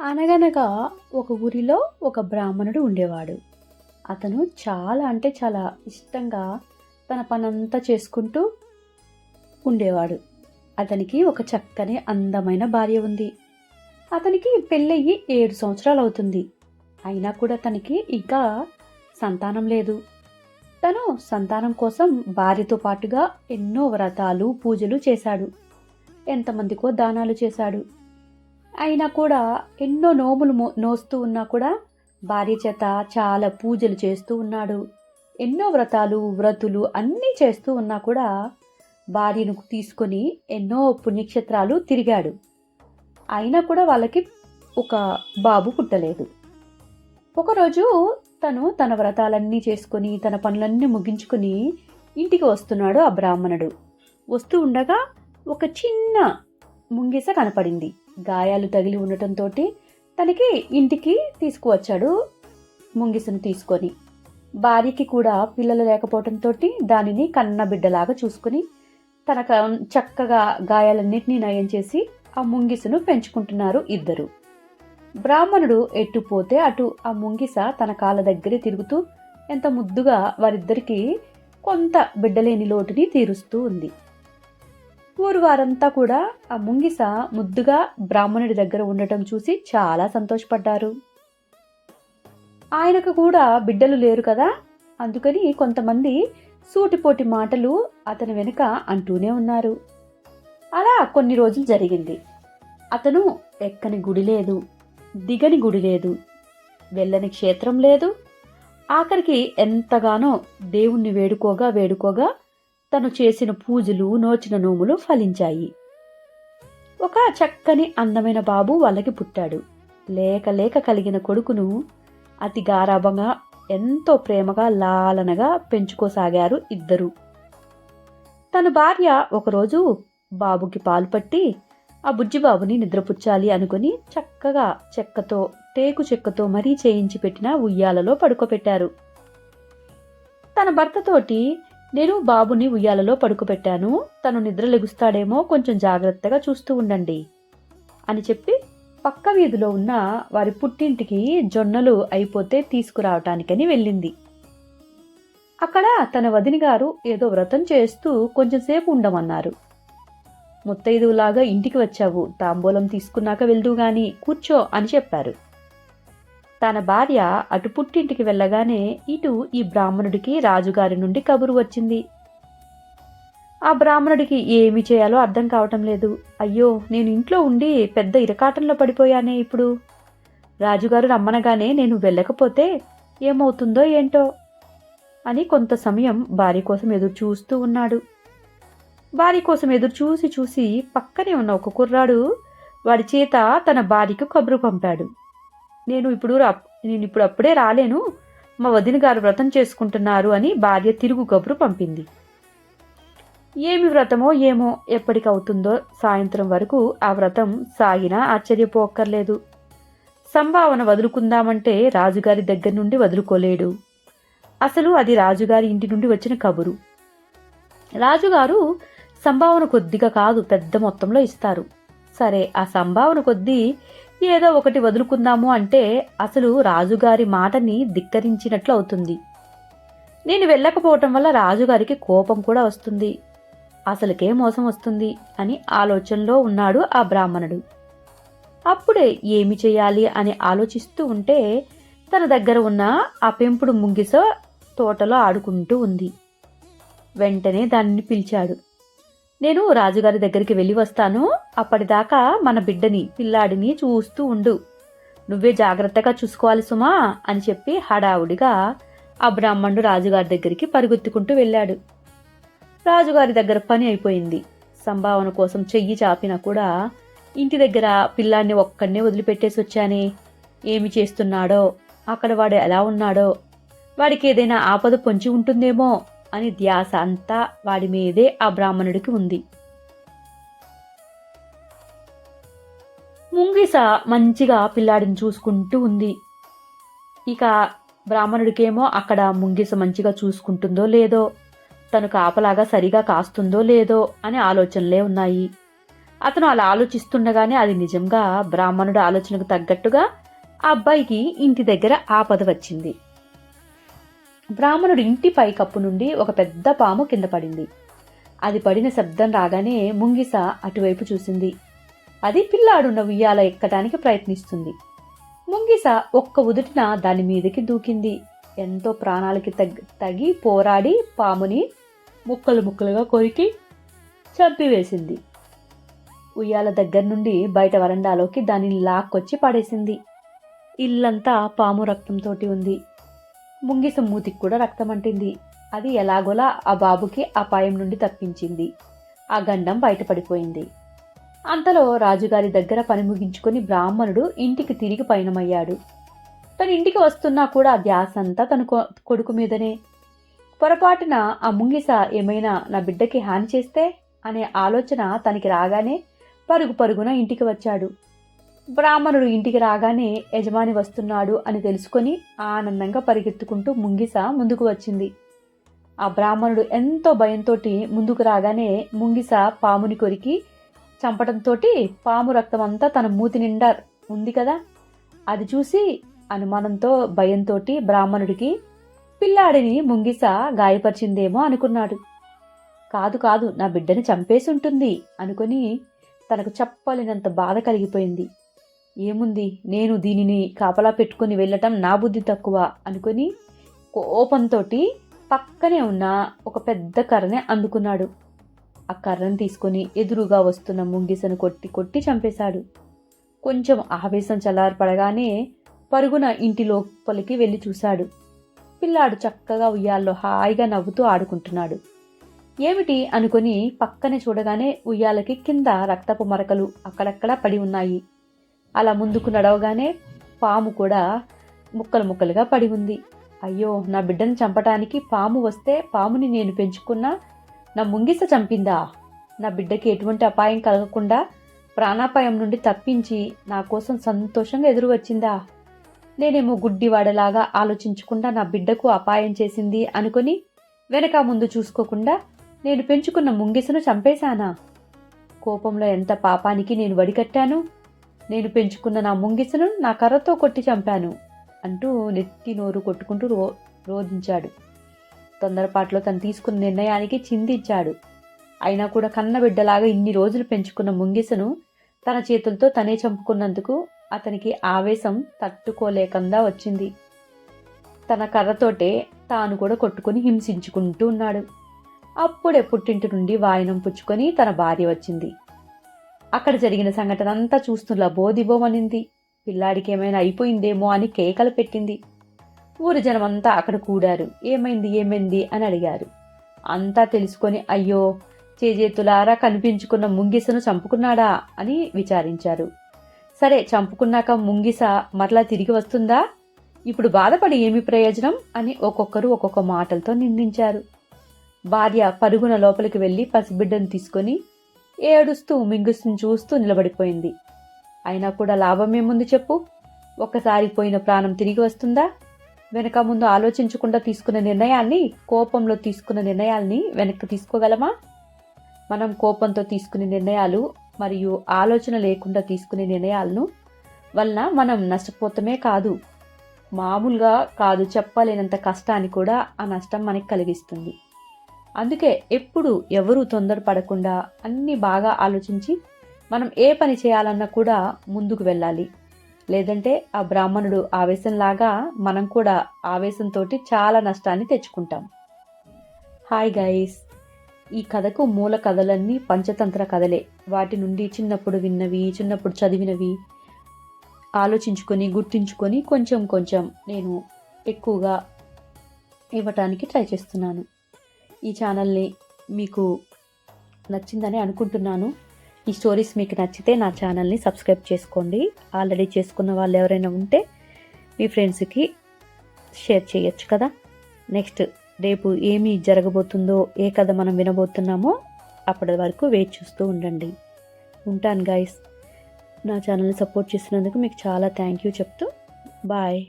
అనగనగా ఒక ఊరిలో ఒక బ్రాహ్మణుడు ఉండేవాడు. అతను చాలా అంటే చాలా ఇష్టంగా తన పనంతా చేసుకుంటూ ఉండేవాడు. అతనికి ఒక చక్కని అందమైన భార్య ఉంది. అతనికి పెళ్ళయ్యి ఏడు సంవత్సరాలు అవుతుంది. అయినా కూడా తనకి ఇంకా సంతానం లేదు. తను సంతానం కోసం భార్యతో పాటుగా ఎన్నో వ్రతాలు పూజలు చేశాడు. ఎంతమందికో దానాలు చేశాడు. అయినా కూడా ఎన్నో నోములు మో- నోస్తూ ఉన్నా కూడా భార్య చేత చాలా పూజలు చేస్తూ ఉన్నాడు. ఎన్నో వ్రతాలు వ్రతులు అన్నీ చేస్తూ ఉన్నా కూడా భార్యను తీసుకొని ఎన్నో పుణ్యక్షేత్రాలు తిరిగాడు. అయినా కూడా వాళ్ళకి ఒక బాబు పుట్టలేదు. ఒకరోజు తను తన వ్రతాలన్నీ చేసుకొని తన పనులన్నీ ముగించుకొని ఇంటికి వస్తున్నాడు ఆ బ్రాహ్మణుడు. వస్తూ ఉండగా ఒక చిన్న ముంగిస కనపడింది. గాయాలు తగిలి ఉండటంతో తనకి ఇంటికి తీసుకువచ్చాడు ముంగిసను తీసుకొని. భార్యకి కూడా పిల్లలు లేకపోవడంతో దానిని కన్న బిడ్డలాగా చూసుకుని తన క- చక్కగా గాయాలన్నింటినీ నయం చేసి ఆ ముంగిసను పెంచుకుంటున్నారు ఇద్దరు. బ్రాహ్మణుడు ఎటు పోతే అటు ఆ ముంగిస తన కాళ్ళ దగ్గరే తిరుగుతూ ఎంత ముద్దుగా వారిద్దరికీ కొంత బిడ్డలేని లోటుని తీరుస్తూ ఉంది. ఊరువారంతా కూడా ఆ ముంగిస ముద్దుగా బ్రాహ్మణుడి దగ్గర ఉండటం చూసి చాలా సంతోషపడ్డారు. ఆయనకు కూడా బిడ్డలు లేరు కదా అందుకని కొంతమంది సూటిపోటి మాటలు అతని వెనుక అంటూనే ఉన్నారు. అలా కొన్ని రోజులు జరిగింది. అతను ఎక్కని గుడి లేదు దిగని గుడి లేదు వెళ్ళని క్షేత్రం లేదు. ఆఖరికి ఎంతగానో దేవుణ్ణి వేడుకోగా వేడుకోగా తను చేసిన పూజలు నోచిన నోములు ఫలించాయి. ఒక చక్కని అందమైన బాబు వాళ్ళకి పుట్టాడు. లేక లేక కలిగిన కొడుకును అతి గారాభంగా ఎంతో ప్రేమగా లాలనగా పెంచుకోసాగారు ఇద్దరు. తన భార్య ఒకరోజు బాబుకి పాలు పట్టి ఆ బుజ్జిబాబుని నిద్రపుచ్చాలి అనుకుని చక్కగా చెక్కతో టేకు చెక్కతో మరీ చేయించి పెట్టిన ఉయ్యాలలో పడుకోబెట్టారు. తన భర్తతోటి నేను బాబుని ఉయ్యాలలో పడుకోబెట్టాను. తను నిద్ర లెగుస్తాడేమో కొంచెం జాగ్రత్తగా చూస్తూ ఉండండి అని చెప్పి పక్క వీధిలో ఉన్న వారి పుట్టింటికి జొన్నలు అయిపోతే తీసుకురావటానికని వెళ్ళింది. అక్కడ తన వదిన గారు ఏదో వ్రతం చేస్తూ కొంచెంసేపు ఉండమన్నారు. ముత్తైదువులాగా ఇంటికి వచ్చావు. తాంబూలం తీసుకున్నాక వెళ్దువు గాని కూర్చో అని చెప్పారు. తన భార్య అటు పుట్టింటికి వెళ్ళగానే ఇటు ఈ బ్రాహ్మణుడికి రాజుగారి నుండి కబురు వచ్చింది. ఆ బ్రాహ్మణుడికి ఏమి చేయాలో అర్థం కావటం లేదు. అయ్యో నేను ఇంట్లో ఉండి పెద్ద ఇరకాటంలో పడిపోయానే ఇప్పుడు. రాజుగారు రమ్మనగానే నేను వెళ్ళకపోతే ఏమవుతుందో ఏంటో అని కొంత సమయం భార్య కోసం ఎదురు చూస్తూ ఉన్నాడు. భార్య కోసం ఎదురు చూసి చూసి పక్కనే ఉన్న ఒక కుర్రాడు వాడి చేత తన భార్యకు కబురు పంపాడు. నేను ఇప్పుడు నేను ఇప్పుడు అప్పుడే రాలేను. మా వదిన గారు వ్రతం చేసుకుంటున్నారు అని భార్య తిరుగు కబురు పంపింది. ఏమి వ్రతమో ఏమో ఎప్పటికవుతుందో సాయంత్రం వరకు ఆ వ్రతం సాగినా ఆశ్చర్యపోక్కర్లేదు. సంభావన వదులుకుందామంటే రాజుగారి దగ్గర నుండి వదులుకోలేడు. అసలు అది రాజుగారి ఇంటి నుండి వచ్చిన కబురు. రాజుగారు సంభావన కొద్దిగా కాదు పెద్ద మొత్తంలో ఇస్తారు. సరే ఆ సంభావన కొద్దీ ఏదో ఒకటి వదులుకుందాము అంటే అసలు రాజుగారి మాటని ధిక్కరించినట్లు అవుతుంది. నేను వెళ్ళకపోవటం వల్ల రాజుగారికి కోపం కూడా వస్తుంది. అసలుకే మోసం వస్తుంది అని ఆలోచనలో ఉన్నాడు ఆ బ్రాహ్మణుడు. అప్పుడే ఏమి చేయాలి అని ఆలోచిస్తూ ఉంటే తన దగ్గర ఉన్న ఆ పెంపుడు ముంగిస తోటలో ఆడుకుంటూ ఉంది. వెంటనే దానిని పిలిచాడు. నేను రాజుగారి దగ్గరికి వెళ్ళి వస్తాను. అప్పటిదాకా మన బిడ్డని పిల్లాడిని చూస్తూ ఉండు. నువ్వే జాగ్రత్తగా చూసుకోవాలి సుమా అని చెప్పి హడావుడిగా ఆ బ్రాహ్మణుడు రాజుగారి దగ్గరికి పరుగెత్తుకుంటూ వెళ్ళాడు. రాజుగారి దగ్గర పని అయిపోయింది. సంభావన కోసం చెయ్యి చాపినా కూడా ఇంటి దగ్గర పిల్లాడిని ఒక్కడనే వదిలిపెట్టేసి వచ్చానే. ఏమి చేస్తున్నాడో అక్కడ వాడు ఎలా ఉన్నాడో వాడికి ఏదైనా ఆపద పొంచి ఉంటుందేమో అని ధ్యాస అంతా వాడి మీదే ఆ బ్రాహ్మణుడికి ఉంది. ముంగిస మంచిగా పిల్లాడిని చూసుకుంటూ ఉంది. ఇక బ్రాహ్మణుడికేమో అక్కడ ముంగిస మంచిగా చూసుకుంటుందో లేదో తను కాపలాగా సరిగా కాస్తుందో లేదో అనే ఆలోచనలే ఉన్నాయి. అతను అలా ఆలోచిస్తుండగానే అది నిజంగా బ్రాహ్మణుడు ఆలోచనకు తగ్గట్టుగా ఆ అబ్బాయికి ఇంటి దగ్గర ఆపద వచ్చింది. బ్రాహ్మణుడి ఇంటి పైకప్పు నుండి ఒక పెద్ద పాము కింద పడింది. అది పడిన శబ్దం రాగానే ముంగిస అటువైపు చూసింది. అది పిల్లాడున్న ఉయ్యాల ఎక్కడానికి ప్రయత్నిస్తుంది. ముంగిస ఒక్క ఉదుటిన దాని మీదకి దూకింది. ఎంతో ప్రాణాలకి తగ్ తగి పోరాడి పాముని ముక్కలు ముక్కలుగా కొరికి చంపివేసింది. ఉయ్యాల దగ్గర నుండి బయట వరండాలోకి దానిని లాక్కొచ్చి పడేసింది. ఇల్లంతా పాము రక్తంతోటి ఉంది. ముంగిస మూతికి కూడా రక్తం అంటింది. అది ఎలాగోలా ఆ బాబుకి అపాయం నుండి తప్పించింది. ఆ గండం బయటపడిపోయింది. అంతలో రాజుగారి దగ్గర పని ముగించుకొని బ్రాహ్మణుడు ఇంటికి తిరిగి పయనమయ్యాడు. తన ఇంటికి వస్తున్నా కూడా ధ్యాస అంతా తన కొడుకు మీదనే. పొరపాటున ఆ ముంగిస ఏమైనా నా బిడ్డకి హాని చేస్తే? అనే ఆలోచన తనకి రాగానే పరుగు పరుగున ఇంటికి వచ్చాడు. బ్రాహ్మణుడు ఇంటికి రాగానే యజమాని వస్తున్నాడు అని తెలుసుకొని ఆనందంగా పరిగెత్తుకుంటూ ముంగిస ముందుకు వచ్చింది. ఆ బ్రాహ్మణుడు ఎంతో భయంతో ముందుకు రాగానే ముంగిస పాముని కొరికి చంపడంతో పాము రక్తం అంతా తన మూతి నిండా ఉంది కదా? అది చూసి అనుమానంతో భయంతో బ్రాహ్మణుడికి పిల్లాడిని ముంగిస గాయపరిచిందేమో అనుకున్నాడు. కాదు కాదు నా బిడ్డని చంపేసి ఉంటుంది అనుకొని తనకు చెప్పలేనంత బాధ కలిగిపోయింది. ఏముంది? నేను దీనిని కాపలా పెట్టుకుని వెళ్ళటం నా బుద్ధి తక్కువ అనుకుని కోపంతో పక్కనే ఉన్న ఒక పెద్ద కర్రని అందుకున్నాడు. ఆ కర్రను తీసుకొని ఎదురుగా వస్తున్న ముంగిసను కొట్టి కొట్టి చంపేశాడు. కొంచెం ఆవేశం చల్లారపడగానే పరుగున ఇంటి లోపలికి వెళ్ళి చూశాడు. పిల్లాడు చక్కగా ఉయ్యాల్లో హాయిగా నవ్వుతూ ఆడుకుంటున్నాడు. ఏమిటి అనుకొని పక్కనే చూడగానే ఉయ్యాలకి కింద రక్తపు మరకలు అక్కడక్కడ పడి ఉన్నాయి. అలా ముందుకు నడవగానే పాము కూడా ముక్కలు ముక్కలుగా పడి ఉంది. అయ్యో నా బిడ్డను చంపటానికి పాము వస్తే పాముని నేను పెంచుకున్నా నా ముంగిస చంపిందా? నా బిడ్డకి ఎటువంటి అపాయం కలగకుండా ప్రాణాపాయం నుండి తప్పించి నా కోసం సంతోషంగా ఎదురు వచ్చిందా నేనేమో గుడ్డివాడలాగా ఆలోచించకుండా నా బిడ్డకు అపాయం చేసింది అనుకొని వెనక ముందు చూసుకోకుండా నేను పెంచుకున్న ముంగిసను చంపేశానా? కోపంలో ఎంత పాపానికి నేను వడికట్టాను? నేను పెంచుకున్న నా ముంగిసను నా కర్రతో కొట్టి చంపాను అంటూ నెత్తి నోరు కొట్టుకుంటూ రో రోధించాడు. తొందరపాట్లో తను తీసుకున్న నిర్ణయానికి చిందించాడు అయినా కూడా కన్నబిడ్డలాగా ఇన్ని రోజులు పెంచుకున్న ముంగిసను తన చేతులతో తనే చంపుకున్నందుకు అతనికి ఆవేశం తట్టుకోలేకుండా వచ్చింది. తన కర్రతోటే తాను కూడా కొట్టుకుని హింసించుకుంటూ ఉన్నాడు. అప్పుడే పుట్టింటి నుండి వాయనం పుచ్చుకొని తన భార్య వచ్చింది. అక్కడ జరిగిన సంఘటన అంతా చూస్తున్న బోధిబోమనింది పిల్లాడికి ఏమైనా అయిపోయిందేమో అని కేకలు పెట్టింది. ఊరి జనమంతా అక్కడ కూడారు. ఏమైంది ఏమైంది అని అడిగారు. అంతా తెలుసుకొని అయ్యో చేజేతులారా కనిపించుకున్న ముంగిసను చంపుకున్నాడా అని విచారించారు. సరే చంపుకున్నాక ముంగిస మరలా తిరిగి వస్తుందా? ఇప్పుడు బాధపడి ఏమి ప్రయోజనం అని ఒక్కొక్కరు ఒక్కొక్క మాటలతో నిందించారు. భార్య పరుగున లోపలికి వెళ్ళి పసిబిడ్డను తీసుకొని ఏడుస్తూ మింగుస్తుని చూస్తూ నిలబడిపోయింది. అయినా కూడా లాభమేముంది చెప్పు? ఒక్కసారి పోయిన ప్రాణం తిరిగి వస్తుందా? వెనక ముందు ఆలోచించకుండా తీసుకున్న నిర్ణయాన్ని కోపంలో తీసుకున్న నిర్ణయాల్ని వెనక్కి తీసుకోగలమా? మనం కోపంతో తీసుకునే నిర్ణయాలు మరియు ఆలోచన లేకుండా తీసుకునే నిర్ణయాలను వలన మనం నష్టపోతమే కాదు. మామూలుగా కాదు చెప్పలేనంత కష్టాన్ని కూడా ఆ నష్టం మనకి కలిగిస్తుంది. అందుకే ఎప్పుడు ఎవరూ తొందరపడకుండా అన్నీ బాగా ఆలోచించి మనం ఏ పని చేయాలన్నా కూడా ముందుకు వెళ్ళాలి. లేదంటే ఆ బ్రాహ్మణుడు ఆవేశంలాగా మనం కూడా ఆవేశంతో చాలా నష్టాన్ని తెచ్చుకుంటాం. Hi guys. ఈ కథకు మూల కథలన్నీ పంచతంత్ర కథలే. వాటి నుండి చిన్నప్పుడు విన్నవి చిన్నప్పుడు చదివినవి. ఆలోచించుకొని గుర్తించుకొని కొంచెం కొంచెం నేను ఎక్కువగా ఇవ్వటానికి ట్రై చేస్తున్నాను. ఈ ఛానల్ని మీకు నచ్చిందని అనుకుంటున్నాను. ఈ స్టోరీస్ మీకు నచ్చితే నా ఛానల్ని సబ్స్క్రైబ్ చేసుకోండి. ఆల్రెడీ చేసుకున్న వాళ్ళు ఎవరైనా ఉంటే మీ ఫ్రెండ్స్కి షేర్ చేయొచ్చు కదా. నెక్స్ట్ రేపు ఏమి జరగబోతుందో ఏ కథ మనం వినబోతున్నామో అప్పటి వరకు వెయిట్ చూస్తూ ఉండండి. ఉంటాను గైస్ నా ఛానల్ని సపోర్ట్ చేసినందుకు మీకు చాలా థ్యాంక్ యూ చెప్తూ. బాయ్